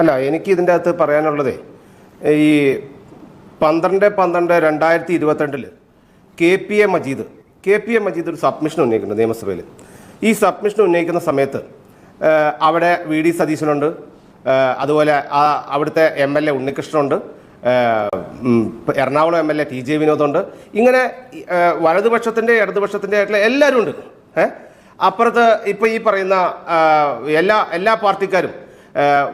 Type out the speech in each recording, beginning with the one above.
അല്ല എനിക്ക് ഇതിന്റെ അകത്ത് പറയാനുള്ളതേ ഈ പന്ത്രണ്ട് പന്ത്രണ്ട് രണ്ടായിരത്തി ഇരുപത്തിരണ്ടിൽ K P A Majeed K P A Majeed ഒരു സബ്മിഷൻ ഉന്നയിക്കുന്നുണ്ട് നിയമസഭയിൽ ഈ സബ്മിഷൻ ഉന്നയിക്കുന്ന സമയത്ത് അവിടെ വി ഡി സതീശനുണ്ട് അതുപോലെ ആ അവിടുത്തെ M L A ഉണ്ണികൃഷ്ണനുണ്ട് Ernakulam M L A T J വിനോദുണ്ട്. ഇങ്ങനെ വലതുപക്ഷത്തിന്റെ ഇടതുപക്ഷത്തിന്റെ ആയിട്ടുള്ള എല്ലാവരും ഉണ്ട്. ഏഹ് അപ്പുറത്ത് ഇപ്പോൾ ഈ പറയുന്ന എല്ലാ എല്ലാ പാർട്ടിക്കാരും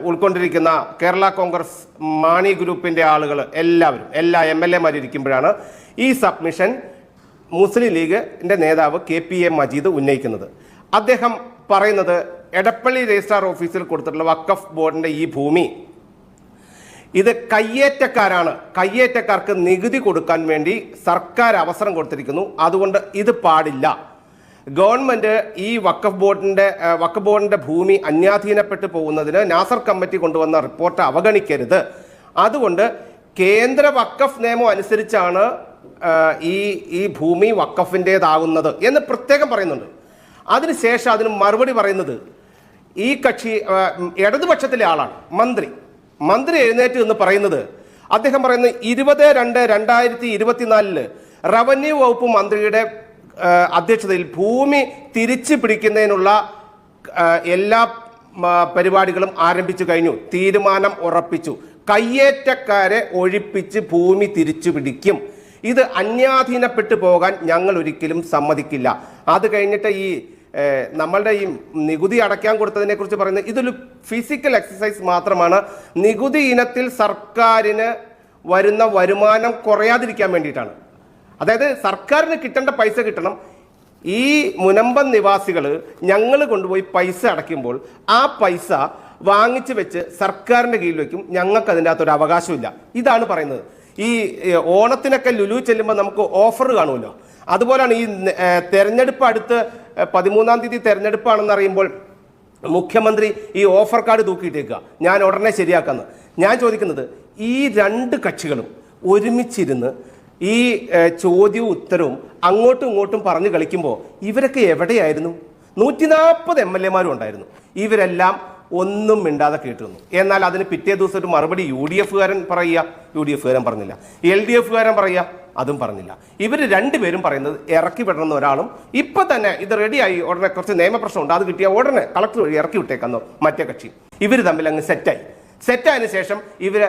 ഉൾക്കൊണ്ടിരിക്കുന്ന കേരള കോൺഗ്രസ് മാണി ഗ്രൂപ്പിന്റെ ആളുകൾ എല്ലാവരും എല്ലാ എം എൽ എമാരിയ്ക്കുമ്പോഴാണ് ഈ സബ്മിഷൻ മുസ്ലിം ലീഗിന്റെ നേതാവ് കെ പി എ മജീദ് ഉന്നയിക്കുന്നത്. അദ്ദേഹം പറയുന്നത് എടപ്പള്ളി രജിസ്ട്രാർ ഓഫീസിൽ കൊടുത്തിട്ടുള്ള വക്കഫ് ബോർഡിന്റെ ഈ ഭൂമി ഇത് കയ്യേറ്റക്കാരാണ്. കയ്യേറ്റക്കാർക്ക് നികുതി കൊടുക്കാൻ വേണ്ടി സർക്കാർ അവസരം കൊടുത്തിരിക്കുന്നു. അതുകൊണ്ട് ഇത് പാടില്ല. ഗവൺമെന്റ് ഈ വക്കഫ് ബോർഡിന്റെ വക്കഫ് ബോർഡിന്റെ ഭൂമി അന്യാധീനപ്പെട്ടു പോകുന്നതിന് നാസർ കമ്മിറ്റി കൊണ്ടുവന്ന റിപ്പോർട്ട് അവഗണിക്കരുത്. അതുകൊണ്ട് കേന്ദ്ര വക്കഫ് നിയമം അനുസരിച്ചാണ് ഈ ഈ ഭൂമി വക്കഫിന്റേതാകുന്നത് എന്ന് പ്രത്യേകം പറയുന്നുണ്ട്. അതിനുശേഷം അതിന് മറുപടി പറയുന്നത് ഈ കക്ഷി ഇടതുപക്ഷത്തിലെ ആളാണ് മന്ത്രി. മന്ത്രി എഴുന്നേറ്റ് എന്ന് പറയുന്നത് അദ്ദേഹം പറയുന്നത് ഇരുപത് രണ്ട് രണ്ടായിരത്തി ഇരുപത്തിനാലിൽ റവന്യൂ വകുപ്പ് മന്ത്രിയുടെ അധ്യക്ഷതയിൽ ഭൂമി തിരിച്ചു പിടിക്കുന്നതിനുള്ള എല്ലാ പരിപാടികളും ആരംഭിച്ചു കഴിഞ്ഞു. തീരുമാനം ഉറപ്പിച്ചു. കയ്യേറ്റക്കാരെ ഒഴിപ്പിച്ച് ഭൂമി തിരിച്ചു പിടിക്കും. ഇത് അന്യാധീനപ്പെട്ടു പോകാൻ ഞങ്ങൾ ഒരിക്കലും സമ്മതിക്കില്ല. അത് കഴിഞ്ഞിട്ട് ഈ നമ്മളുടെ ഈ നികുതി അടയ്ക്കാൻ കൊടുത്തതിനെ കുറിച്ച് പറയുന്നത് ഇതൊരു ഫിസിക്കൽ എക്സസൈസ് മാത്രമാണ്. നികുതി ഇനത്തിൽ സർക്കാരിന് വരുന്ന വരുമാനം കുറയാതിരിക്കാൻ വേണ്ടിയിട്ടാണ്. അതായത് സർക്കാരിന് കിട്ടേണ്ട പൈസ കിട്ടണം. ഈ മുനമ്പം നിവാസികൾ ഞങ്ങൾ കൊണ്ടുപോയി പൈസ അടയ്ക്കുമ്പോൾ ആ പൈസ വാങ്ങിച്ചു വെച്ച് സർക്കാരിന്റെ കീഴിൽ വയ്ക്കും ഞങ്ങൾക്ക് അതിന്റെ അകത്തൊരു അവകാശമില്ല. ഇതാണ് പറയുന്നത്. ഈ ഓണത്തിനൊക്കെ ലുലു ചെല്ലുമ്പോൾ നമുക്ക് ഓഫർ കാണുമല്ലോ. അതുപോലെയാണ് ഈ തെരഞ്ഞെടുപ്പ് അടുത്ത് പതിമൂന്നാം തീയതി തെരഞ്ഞെടുപ്പാണെന്ന് അറിയുമ്പോൾ മുഖ്യമന്ത്രി ഈ ഓഫർ കാർഡ് തൂക്കിയിട്ടേക്കുക. ഞാൻ ഉടനെ ശരിയാക്കാമെന്ന് ഞാൻ ചോദിക്കുന്നത് ഈ രണ്ട് കക്ഷികളും ഒരുമിച്ചിരുന്ന് ഈ ചോദ്യവും ഉത്തരവും അങ്ങോട്ടും ഇങ്ങോട്ടും പറഞ്ഞു കളിക്കുമ്പോൾ ഇവരൊക്കെ എവിടെയായിരുന്നു? നൂറ്റി നാൽപ്പത് എം എൽ എമാരും ഉണ്ടായിരുന്നു. ഇവരെല്ലാം ഒന്നും മിണ്ടാതെ കേട്ടിരുന്നു. എന്നാൽ അതിന് പിറ്റേ ദിവസം ഒരു മറുപടി യു ഡി എഫുകാരൻ പറയുക യു ഡി എഫുകാരൻ പറഞ്ഞില്ല. എൽ ഡി എഫുകാരൻ പറയുക അതും പറഞ്ഞില്ല. ഇവർ രണ്ടുപേരും പറയുന്നത് ഇറക്കി വിടണമെന്ന് ഒരാളും ഇപ്പൊ തന്നെ ഇത് റെഡിയായി ഉടനെ കുറച്ച് നിയമപ്രശ്നമുണ്ട് അത് കിട്ടിയ ഉടനെ കളക്ടർ വഴി ഇറക്കി വിട്ടേക്കാന്നോ മറ്റേ കക്ഷി. ഇവർ തമ്മിൽ അങ്ങ് സെറ്റായി. സെറ്റായതിനു ശേഷം ഇവർ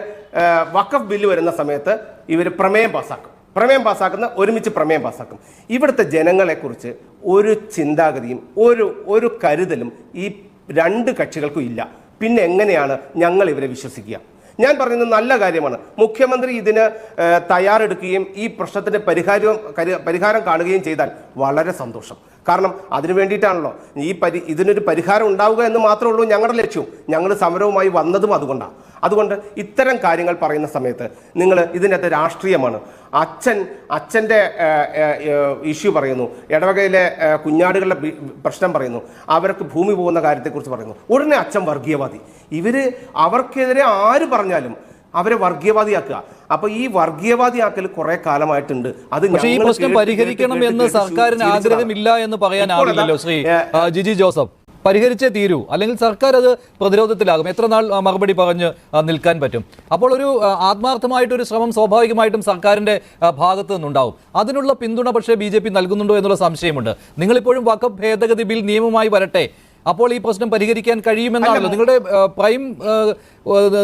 വക്കഫ് ബില്ല് വരുന്ന സമയത്ത് ഇവർ പ്രമേയം പാസ്സാക്കും. പ്രമേയം പാസ്സാക്കുന്ന ഒരുമിച്ച് പ്രമേയം പാസ്സാക്കും. ഇവിടുത്തെ ജനങ്ങളെക്കുറിച്ച് ഒരു ചിന്താഗതിയും ഒരു ഒരു കരുതലും ഈ രണ്ട് കക്ഷികൾക്കും ഇല്ല. പിന്നെ എങ്ങനെയാണ് ഞങ്ങൾ ഇവരെ വിശ്വസിക്കുക? ഞാൻ പറയുന്നത് നല്ല കാര്യമാണ്. മുഖ്യമന്ത്രി ഇതിന് തയ്യാറെടുക്കുകയും ഈ പ്രശ്നത്തിന്റെ പരിഹാരം പരിഹാരം കാണുകയും ചെയ്താൽ വളരെ സന്തോഷം. കാരണം അതിനു വേണ്ടിയിട്ടാണല്ലോ. ഈ പരി ഇതിനൊരു പരിഹാരം ഉണ്ടാവുക എന്ന് മാത്രമേ ഉള്ളൂ ഞങ്ങളുടെ ലക്ഷ്യവും ഞങ്ങൾ സമരവുമായി വന്നതും അതുകൊണ്ടാണ് അതുകൊണ്ട് ഇത്തരം കാര്യങ്ങൾ പറയുന്ന സമയത്ത് നിങ്ങൾ ഇതിനകത്ത് രാഷ്ട്രീയമാണ്. അച്ഛൻ അച്ഛന്റെ ഇഷ്യൂ പറയുന്നു. ഇടവകയിലെ കുഞ്ഞാടുകളുടെ പ്രശ്നം പറയുന്നു. അവർക്ക് ഭൂമി പോകുന്ന കാര്യത്തെക്കുറിച്ച് പറയുന്നു. ഉടനെ അച്ഛൻ വർഗീയവാദി. ഇവർ അവർക്കെതിരെ ആര് പറഞ്ഞാലും അവരെ വർഗീയവാദിയാക്കുക. അപ്പൊ ഈ വർഗീയവാദിയാക്കൽ കുറെ കാലമായിട്ടുണ്ട്. അത് പക്ഷേ ഈ പ്രശ്നം പരിഹരിക്കണം എന്ന് സർക്കാരിന് ആഗ്രഹമില്ല എന്ന് പറയാനാവില്ലല്ലോ ശ്രീ ജിജി ജോസഫ്. പരിഹരിച്ചേ തീരൂ. അല്ലെങ്കിൽ സർക്കാർ അത് പ്രതിരോധത്തിലാകും. എത്ര നാൾ മറുപടി പറഞ്ഞ് നിൽക്കാൻ പറ്റും. അപ്പോൾ ഒരു ആത്മാർത്ഥമായിട്ടൊരു ശ്രമം സ്വാഭാവികമായിട്ടും സർക്കാരിന്റെ ഭാഗത്തു നിന്നുണ്ടാവും. അതിനുള്ള പിന്തുണ പക്ഷേ ബി ജെ പി നൽകുന്നുണ്ടോ എന്നുള്ള സംശയമുണ്ട്. നിങ്ങളിപ്പോഴും വക്കഫ് ഭേദഗതി ബിൽ നിയമമായി വരട്ടെ. അപ്പോൾ ഈ പ്രശ്നം പരിഹരിക്കാൻ കഴിയുമെന്നാണല്ലോ. നിങ്ങളുടെ പ്രൈം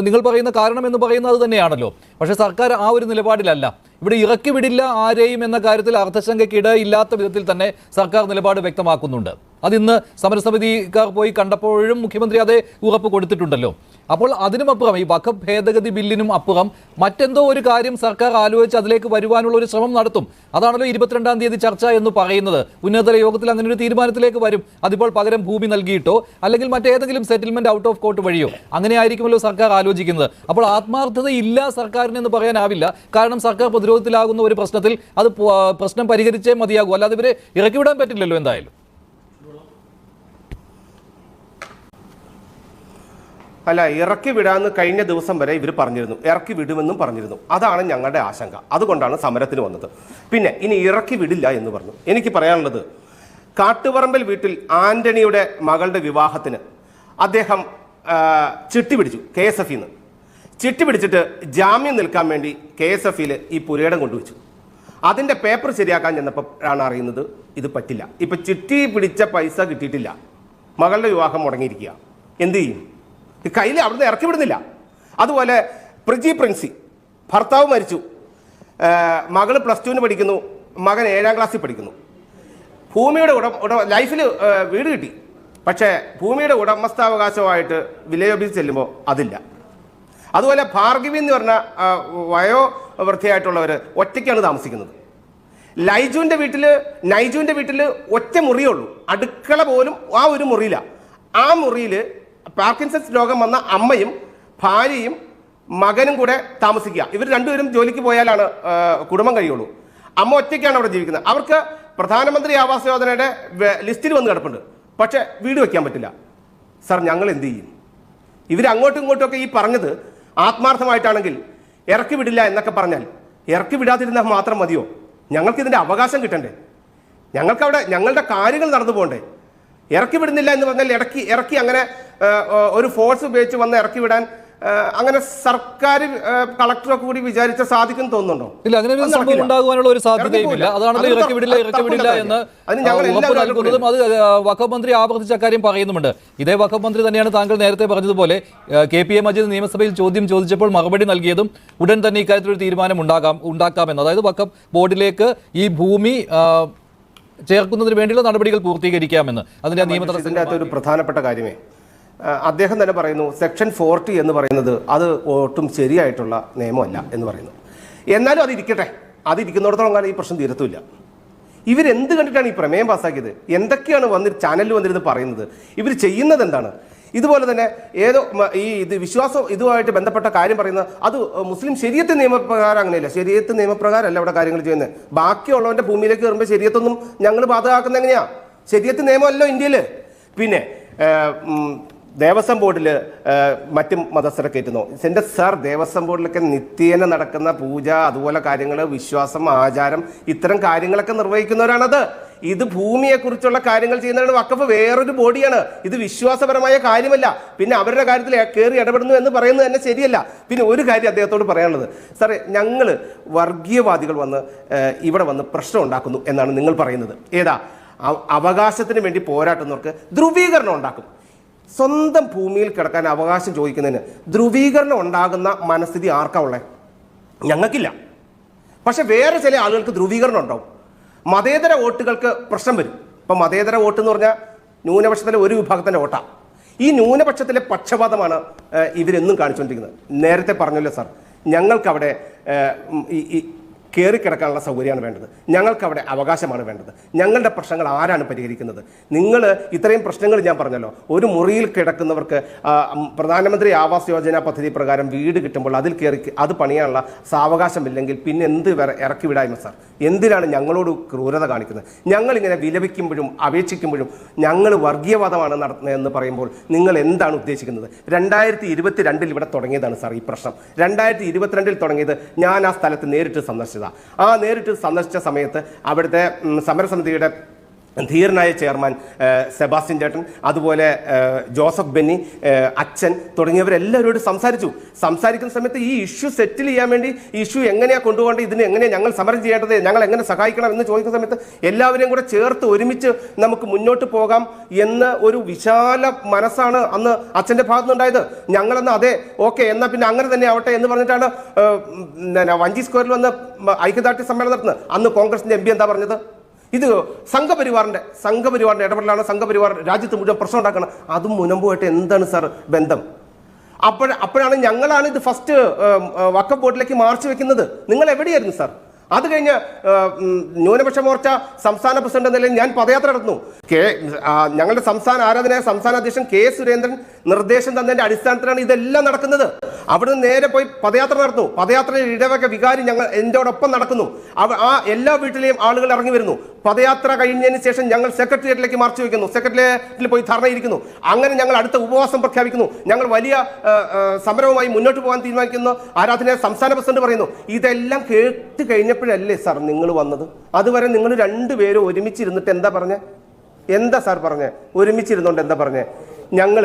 നിങ്ങൾ പറയുന്ന കാരണം എന്ന് പറയുന്നത് അത് തന്നെയാണല്ലോ. പക്ഷേ സർക്കാർ ആ ഒരു നിലപാടിലല്ല. ഇവിടെ ഇറക്കി വിടില്ല ആരെയും എന്ന കാര്യത്തിൽ അർത്ഥശങ്കയ്ക്കിടയില്ലാത്ത വിധത്തിൽ തന്നെ സർക്കാർ നിലപാട് വ്യക്തമാക്കുന്നുണ്ട്. അതിന്ന് സമരസമിതിക്കാർ പോയി കണ്ടപ്പോഴും മുഖ്യമന്ത്രി അതേ ഉറപ്പ് കൊടുത്തിട്ടുണ്ടല്ലോ. അപ്പോൾ അതിനുമപ്പുറം ഈ വഖഫ് ഭേദഗതി ബില്ലിനും അപ്പുറം മറ്റെന്തോ ഒരു കാര്യം സർക്കാർ ആലോചിച്ച് അതിലേക്ക് വരുവാനുള്ള ഒരു ശ്രമം നടത്തും. അതാണല്ലോ ഇരുപത്തിരണ്ടാം തീയതി ചർച്ച എന്ന് പറയുന്നത്. ഉന്നതതല യോഗത്തിൽ അങ്ങനെ ഒരു തീരുമാനത്തിലേക്ക് വരും. അതിപ്പോൾ പകരം ഭൂമി നൽകിയിട്ടോ അല്ലെങ്കിൽ മറ്റേതെങ്കിലും സെറ്റിൽമെന്റ് ഔട്ട് ഓഫ് കോർട്ട് വഴിയോ. അങ്ങനെ ആയിരിക്കുമല്ലോ സർക്കാർ ആലോചിക്കുന്നത്. അപ്പോൾ ആത്മാർത്ഥത ഇല്ല സർക്കാരിന് എന്ന് പറയാനാവില്ല. കാരണം സർക്കാർ പ്രതിരോധത്തിലാകുന്ന ഒരു പ്രശ്നത്തിൽ അത് പ്രശ്നം പരിഹരിച്ചേ മതിയാകൂ. അല്ലാതെ ഇവരെ ഇറക്കി വിടാൻ പറ്റില്ലല്ലോ എന്തായാലും. അല്ല ഇറക്കി വിടാന്ന് കഴിഞ്ഞ ദിവസം വരെ ഇവർ പറഞ്ഞിരുന്നു. ഇറക്കി വിടുമെന്നും പറഞ്ഞിരുന്നു. അതാണ് ഞങ്ങളുടെ ആശങ്ക. അതുകൊണ്ടാണ് സമരത്തിന് വന്നത്. പിന്നെ ഇനി ഇറക്കി വിടില്ല എന്ന് പറഞ്ഞു. എനിക്ക് പറയാനുള്ളത് കാട്ടുപറമ്പിൽ വീട്ടിൽ ആന്റണിയുടെ മകളുടെ വിവാഹത്തിന് അദ്ദേഹം ചിട്ടി പിടിച്ചു കെ എസ് എഫ് ചിട്ടി പിടിച്ചിട്ട് ജാമ്യം നിൽക്കാൻ വേണ്ടി കെ എസ് എഫിൽ ഈ പുരയിടം കൊണ്ടുവച്ചു. അതിന്റെ പേപ്പർ ശരിയാക്കാൻ ചെന്നപ്പോൾ ആണ് അറിയുന്നത് ഇത് പറ്റില്ല. ഇപ്പം ചിട്ടി പിടിച്ച പൈസ കിട്ടിയിട്ടില്ല. മകളുടെ വിവാഹം മുടങ്ങിയിരിക്കുക. എന്ത് ചെയ്യും? കയ്യിൽ അവിടുന്ന് ഇറക്കി വിടുന്നില്ല. അതുപോലെ പ്രിജി പ്രിൻസി ഭർത്താവ് മരിച്ചു. മകൾ പ്ലസ് ടുവിന് പഠിക്കുന്നു മകൻ ഏഴാം ക്ലാസ്സിൽ പഠിക്കുന്നു. ഭൂമിയുടെ ഉടമ ഉടമ ലൈഫിൽ വീട് കിട്ടി. പക്ഷേ ഭൂമിയുടെ ഉടമസ്ഥാവകാശമായിട്ട് വില്ലേജ് ഓഫീസിൽ ചെല്ലുമ്പോൾ അതില്ല. അതുപോലെ ഭാർഗവി എന്ന് പറഞ്ഞ വയോ വയോവൃദ്ധയായിട്ടുള്ളവർ ഒറ്റയ്ക്കാണ് താമസിക്കുന്നത്. ലൈജുവിന്റെ വീട്ടിൽ നൈജുവിന്റെ വീട്ടിൽ ഒറ്റ മുറിയേ ഉള്ളൂ. അടുക്കള പോലും ആ ഒരു മുറിയില്ല. ആ മുറിയിൽ പാർക്കിൻസൺസ് രോഗം വന്ന അമ്മയും ഭാര്യയും മകനും കൂടെ താമസിക്കുക. ഇവർ രണ്ടുപേരും ജോലിക്ക് പോയാലാണ് കുടുംബം കഴിയുള്ളൂ. അമ്മ ഒറ്റയ്ക്കാണ് അവിടെ ജീവിക്കുന്നത്. അവർക്ക് പ്രധാനമന്ത്രി ആവാസ് യോജനയുടെ ലിസ്റ്റിൽ വന്ന് കിടപ്പുണ്ട്. പക്ഷേ വീട് വയ്ക്കാൻ പറ്റില്ല. സാർ ഞങ്ങൾ എന്ത് ചെയ്യും? ഇവർ അങ്ങോട്ടും ഇങ്ങോട്ടും ഒക്കെ ഈ പറഞ്ഞത് ആത്മാർത്ഥമായിട്ടാണെങ്കിൽ ഇറക്കി വിടില്ല എന്നൊക്കെ പറഞ്ഞാൽ ഇറക്കി വിടാതിരുന്നാൽ മാത്രം മതിയോ? ഞങ്ങൾക്ക് ഇതിന്റെ അവകാശം കിട്ടണ്ടേ? ഞങ്ങൾക്കവിടെ ഞങ്ങളുടെ കാര്യങ്ങൾ നടന്നു പോകണ്ടേ? ഇറക്കി വിടുന്നില്ല എന്ന് പറഞ്ഞാൽ ഇറക്കി ഇറക്കി അങ്ങനെ ഒരു ഫോഴ്സ് ഉപയോഗിച്ച് വന്ന് ഇറക്കി വിടാൻ അങ്ങനെ സർക്കാർ കളക്ടറൊക്കെ കൂടി വിചാരിച്ച സാധിക്കും തോന്നുന്നുണ്ടോ? ഇല്ല അങ്ങനെ ഒരു സംഭവം. ഉണ്ടാകുവാനുള്ള ഒരു സാധ്യതയുമില്ല. അതാണല്ലോ അത് ഇറക്കി വിടില്ല ഇറക്കി വിടില്ല എന്ന് ഉറപ്പ് നൽകുന്നതും അത് വഖഫ് മന്ത്രി ആവർത്തിച്ച കാര്യം പറയുന്നുമുണ്ട്. ഇതേ വഖഫ് മന്ത്രി തന്നെയാണ് താങ്കൾ നേരത്തെ പറഞ്ഞതുപോലെ കെ പി എ മജീദ് നിയമസഭയിൽ ചോദ്യം ചോദിച്ചപ്പോൾ മറുപടി നൽകിയതും ഉടൻ തന്നെ ഇക്കാര്യത്തിൽ ഒരു തീരുമാനം ഉണ്ടാകാം ഉണ്ടാക്കാമെന്ന്. അതായത് വഖഫ് ബോർഡിലേക്ക് ഈ ഭൂമി ചേർക്കുന്നതിന് വേണ്ടിയുള്ള നടപടികൾ പൂർത്തീകരിക്കാമെന്ന് അതിന്റെ നിയമത്തിന്റെ നിയമ അകത്ത് ഒരു പ്രധാനപ്പെട്ട കാര്യമേ. അദ്ദേഹം തന്നെ പറയുന്നു സെക്ഷൻ ഫോർട്ടി എന്ന് പറയുന്നത് അത് ഒട്ടും ശരിയായിട്ടുള്ള നിയമമല്ല എന്ന് പറയുന്നു. എന്നാലും അതിരിക്കട്ടെ. അതിരിക്കുന്നിടത്തോളം കാലം ഈ പ്രശ്നം തീരത്തുമില്ല. ഇവരെന്ത് കണ്ടിട്ടാണ് ഈ പ്രമേയം പാസ്സാക്കിയത്? എന്തൊക്കെയാണ് വന്നിട്ട് ചാനലിൽ വന്നിരുന്ന് പറയുന്നത്? ഇവർ ചെയ്യുന്നത് എന്താണ്? ഇതുപോലെ തന്നെ ഏതോ ഈ ഇത് വിശ്വാസം ഇതുമായിട്ട് ബന്ധപ്പെട്ട കാര്യം പറയുന്നത് അത് മുസ്ലിം ശരീരത്തെ നിയമപ്രകാരം അങ്ങനെയല്ല. ശരീരത്തെ നിയമപ്രകാരമല്ല അവിടെ കാര്യങ്ങൾ ചെയ്യുന്നത്. ബാക്കിയുള്ളവന്റെ ഭൂമിയിലേക്ക് കയറുമ്പോൾ ശരീരത്തൊന്നും ഞങ്ങൾ ബാധകമാക്കുന്നത് എങ്ങനെയാ? ശരീരത്തെ നിയമമല്ലോ ഇന്ത്യയിൽ പിന്നെ ദേവസ്വം ബോർഡിൽ മറ്റ് മതസ്ഥരെ കയറ്റുന്നു. എന്റെ സാർ ദേവസ്വം ബോർഡിലൊക്കെ നിത്യേന നടക്കുന്ന പൂജ അതുപോലെ കാര്യങ്ങൾ വിശ്വാസം ആചാരം ഇത്തരം കാര്യങ്ങളൊക്കെ നിർവഹിക്കുന്നവരാണത്. ഇത് ഭൂമിയെക്കുറിച്ചുള്ള കാര്യങ്ങൾ ചെയ്യുന്നതാണ് വക്കഫ് വേറൊരു ബോഡിയാണ്. ഇത് വിശ്വാസപരമായ കാര്യമല്ല. പിന്നെ അവരുടെ കാര്യത്തിൽ കയറി ഇടപെടുന്നു എന്ന് പറയുന്നത് തന്നെ ശരിയല്ല. പിന്നെ ഒരു കാര്യം അദ്ദേഹത്തോട് പറയാനുള്ളത്. സാറേ ഞങ്ങൾ വർഗീയവാദികൾ വന്ന് ഇവിടെ വന്ന് പ്രശ്നം ഉണ്ടാക്കുന്നു എന്നാണ് നിങ്ങൾ പറയുന്നത്. ഏതാ? അവ- അവകാശത്തിന് വേണ്ടി പോരാട്ടുന്നവർക്ക് ധ്രുവീകരണം ഉണ്ടാക്കും. സ്വന്തം ഭൂമിയിൽ കിടക്കാൻ അവകാശം ചോദിക്കുന്നതിന് ധ്രുവീകരണം ഉണ്ടാകുന്ന മനസ്ഥിതി ആർക്കാ ഉള്ളത് ഞങ്ങൾക്കില്ല. പക്ഷെ വേറെ ചില ആളുകൾക്ക് ധ്രുവീകരണം ഉണ്ടാവും. മതേതര വോട്ടുകൾക്ക് പ്രശ്നം വരും. ഇപ്പം മതേതര വോട്ട് എന്ന് പറഞ്ഞാൽ ന്യൂനപക്ഷത്തിലെ ഒരു വിഭാഗത്തിന്റെ വോട്ടാണ് ഈ ന്യൂനപക്ഷത്തിലെ പക്ഷപാതമാണ് ഇവരെന്നും കാണിച്ചുകൊണ്ടിരിക്കുന്നത്. നേരത്തെ പറഞ്ഞല്ലോ സാർ ഞങ്ങൾക്കവിടെ ഈ കയറിക്കിടക്കാനുള്ള സൗകര്യമാണ് വേണ്ടത്. ഞങ്ങൾക്ക് അവിടെ അവകാശമാണ് വേണ്ടത്. ഞങ്ങളുടെ പ്രശ്നങ്ങൾ ആരാണ് പരിഹരിക്കുന്നത്? നിങ്ങൾ ഇത്രയും പ്രശ്നങ്ങൾ ഞാൻ പറഞ്ഞല്ലോ. ഒരു മുറിയിൽ കിടക്കുന്നവർക്ക് പ്രധാനമന്ത്രി ആവാസ് യോജന പദ്ധതി പ്രകാരം വീട് കിട്ടുമ്പോൾ അതിൽ കയറി അത് പണിയാനുള്ള സാവകാശമില്ലെങ്കിൽ പിന്നെ എന്ത് ഇറക്കി വിടായ്മ സാർ? എന്തിനാണ് ഞങ്ങളോട് ക്രൂരത കാണിക്കുന്നത്? ഞങ്ങളിങ്ങനെ വിലപിക്കുമ്പോഴും അപേക്ഷിക്കുമ്പോഴും ഞങ്ങൾ വർഗീയവാദമാണ് നടത്തുന്നതെന്ന് പറയുമ്പോൾ നിങ്ങൾ എന്താണ് ഉദ്ദേശിക്കുന്നത്? രണ്ടായിരത്തി ഇരുപത്തി രണ്ടിൽ ഇവിടെ തുടങ്ങിയതാണ് സാർ ഈ പ്രശ്നം. രണ്ടായിരത്തി ഇരുപത്തിരണ്ടിൽ തുടങ്ങിയത് ഞാൻ ആ സ്ഥലത്ത് നേരിട്ട് സന്ദർശിച്ചതാണ് ആ നേരിട്ട് സന്ദർശിച്ച സമയത്ത് അവിടുത്തെ സമരസമിതിയുടെ ധീരനായ ചെയർമാൻ സെബാസ്റ്റ്യൻ ചേട്ടൻ അതുപോലെ ജോസഫ് ബെന്നി അച്ഛൻ തുടങ്ങിയവരെല്ലാവരോട് സംസാരിച്ചു. സംസാരിക്കുന്ന സമയത്ത് ഈ ഇഷ്യൂ സെറ്റിൽ ചെയ്യാൻ വേണ്ടി ഇഷ്യൂ എങ്ങനെയാണ് കൊണ്ടുപോകേണ്ടത് ഇതിന് എങ്ങനെയാണ് ഞങ്ങൾ സമരം ചെയ്യേണ്ടത് ഞങ്ങൾ എങ്ങനെ സഹായിക്കണം എന്ന് ചോദിക്കുന്ന സമയത്ത് എല്ലാവരെയും കൂടെ ചേർത്ത് ഒരുമിച്ച് നമുക്ക് മുന്നോട്ട് പോകാം എന്ന് ഒരു വിശാല മനസ്സാണ് അന്ന് അച്ഛന്റെ ഭാഗത്തുനിന്നുണ്ടായത്. ഞങ്ങളെന്ന് അതെ ഓക്കെ എന്നാൽ പിന്നെ അങ്ങനെ തന്നെ ആവട്ടെ എന്ന് പറഞ്ഞിട്ടാണ് വഞ്ചി സ്ക്വയറിൽ വന്ന് ഐക്യദാർഢ്യ സമ്മേളനം നടത്തുന്നത്. അന്ന് കോൺഗ്രസിന്റെ എം എന്താ പറഞ്ഞത്? ഇത് സംഘപരിവാറിന്റെ സംഘപരിവാറിന്റെ ഇടപെടലാണ് സംഘപരിവാർ രാജ്യത്ത് മുഴുവൻ പ്രശ്നം ഉണ്ടാക്കണം. അതും മുനമ്പുമായിട്ട് എന്താണ് സാർ ബന്ധം? അപ്പോൾ അപ്പോഴാണ് ഞങ്ങളാണ് ഇത് ഫസ്റ്റ് വക്കം ബോർഡിലേക്ക് മാർച്ച് വെക്കുന്നത്. നിങ്ങൾ എവിടെയായിരുന്നു സാർ? അത് കഴിഞ്ഞ് ന്യൂനപക്ഷ മോർച്ച സംസ്ഥാന പ്രസിഡന്റ് എന്ന നിലയിൽ ഞാൻ പദയാത്ര നടത്തുന്നു. കെ ഞങ്ങളുടെ സംസ്ഥാന ആരാധനായ സംസ്ഥാന അധ്യക്ഷൻ കെ സുരേന്ദ്രൻ നിർദ്ദേശം തന്നതിന്റെ അടിസ്ഥാനത്തിലാണ് ഇതെല്ലാം നടക്കുന്നത്. അവിടുന്ന് നേരെ പോയി പദയാത്ര നടത്തുന്നു. പദയാത്രയിൽ ഇടവക വികാരി ഞങ്ങൾ എന്നോടൊപ്പം നടക്കുന്നു. ആ എല്ലാ വീട്ടിലെയും ആളുകൾ ഇറങ്ങി വരുന്നു. പദയാത്ര കഴിഞ്ഞതിന് ശേഷം ഞങ്ങൾ സെക്രട്ടേറിയറ്റിലേക്ക് മാർച്ച് വയ്ക്കുന്നു. സെക്രട്ടേറിയറ്റിൽ പോയി ധർണയിരിക്കുന്നു. അങ്ങനെ ഞങ്ങൾ അടുത്ത ഉപവാസം പ്രഖ്യാപിക്കുന്നു. ഞങ്ങൾ വലിയ സമരവുമായി മുന്നോട്ട് പോകാൻ തീരുമാനിക്കുന്നു. ആരാധന സംസ്ഥാന പ്രസിഡന്റ് പറയുന്നു ഇതെല്ലാം കേട്ട് കഴിഞ്ഞപ്പോഴല്ലേ സാർ നിങ്ങൾ വന്നത്? അതുവരെ നിങ്ങൾ രണ്ടുപേരും ഒരുമിച്ചിരുന്നിട്ട് എന്താ പറഞ്ഞേ? എന്താ സാർ പറഞ്ഞേ? ഒരുമിച്ചിരുന്നോണ്ട് എന്താ പറഞ്ഞേ? ഞങ്ങൾ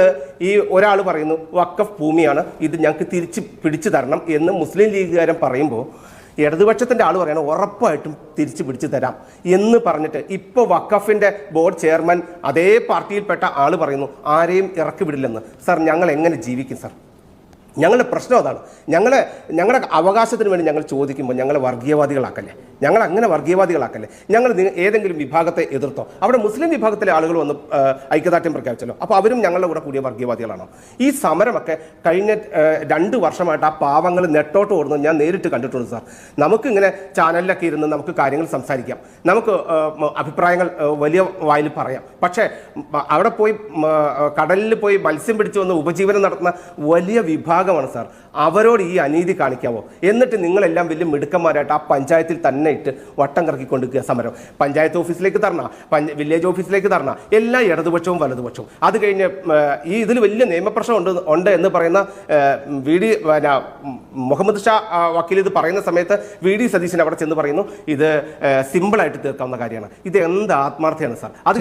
ഈ ഒരാൾ പറയുന്നു വക്കഫ് ഭൂമിയാണ് ഇത് ഞങ്ങൾക്ക് തിരിച്ച് പിടിച്ചു തരണം എന്ന് മുസ്ലിം ലീഗുകാരൻ പറയുമ്പോൾ ഇടതുപക്ഷത്തിന്റെ ആൾ പറയണം ഉറപ്പായിട്ടും തിരിച്ചു പിടിച്ചു തരാം എന്ന് പറഞ്ഞിട്ട് ഇപ്പോൾ വക്കഫിന്റെ ബോർഡ് ചെയർമാൻ അതേ പാർട്ടിയിൽപ്പെട്ട ആൾ പറയുന്നു ആരെയും ഇറക്കി വിടില്ലെന്ന്. സാർ ഞങ്ങൾ എങ്ങനെ ജീവിക്കും സാർ? ഞങ്ങളുടെ പ്രശ്നം അതാണ്. ഞങ്ങളെ ഞങ്ങളുടെ അവകാശത്തിന് വേണ്ടി ഞങ്ങൾ ചോദിക്കുമ്പോൾ ഞങ്ങളെ വർഗീയവാദികളാക്കല്ലേ? ഞങ്ങൾ അങ്ങനെ വർഗീയവാദികളാക്കല്ലേ? ഞങ്ങൾ ഏതെങ്കിലും വിഭാഗത്തെ എതിർത്തോ? അവിടെ മുസ്ലിം വിഭാഗത്തിലെ ആളുകൾ വന്ന് ഐക്യദാർഢ്യം പ്രഖ്യാപിച്ചല്ലോ. അപ്പോൾ അവരും ഞങ്ങളുടെ കൂടെ കൂടിയ വർഗീയവാദികളാണോ? ഈ സമരമൊക്കെ കഴിഞ്ഞ രണ്ട് വർഷമായിട്ട് ആ പാവങ്ങൾ നെട്ടോട്ട് ഓടുന്നത് ഞാൻ നേരിട്ട് കണ്ടിട്ടുണ്ട് സാർ. നമുക്കിങ്ങനെ ചാനലിലൊക്കെ ഇരുന്ന് നമുക്ക് കാര്യങ്ങൾ സംസാരിക്കാം. നമുക്ക് അഭിപ്രായങ്ങൾ വലിയ വായിൽ പറയാം. പക്ഷേ അവിടെ പോയി കടലിൽ പോയി മത്സ്യം പിടിച്ചു വന്ന് ഉപജീവനം നടത്തുന്ന വലിയ വിഭാഗമാണ് സാർ. അവരോട് ഈ അനീതി കാണിക്കാമോ എന്നിട്ട് നിങ്ങളെല്ലാം വലിയ മിടുക്കന്മാരായിട്ട് ആ പഞ്ചായത്തിൽ തന്നെ ഇട്ട് വട്ടം കറക്കിക്കൊണ്ടിരിക്കുക സമരം. പഞ്ചായത്ത് ഓഫീസിലേക്ക് തരണ. വില്ലേജ് ഓഫീസിലേക്ക് തരണ. എല്ലാ ഇടതുപക്ഷവും വലതുപക്ഷവും. അത് കഴിഞ്ഞ് ഈ ഇതിൽ വലിയ നിയമപ്രശ്നം ഉണ്ട് ഉണ്ട് എന്ന് പറയുന്ന വി ഡി മുഹമ്മദ് ഷാ വക്കീൽ ഇത് പറയുന്ന സമയത്ത് വി ഡി സതീശൻ അവിടെ ചെന്ന് പറയുന്നു ഇത് സിമ്പിളായിട്ട് തീർക്കാവുന്ന കാര്യമാണ്. ഇത് എന്ത് ആത്മാർത്ഥയാണ് സാർ? അത്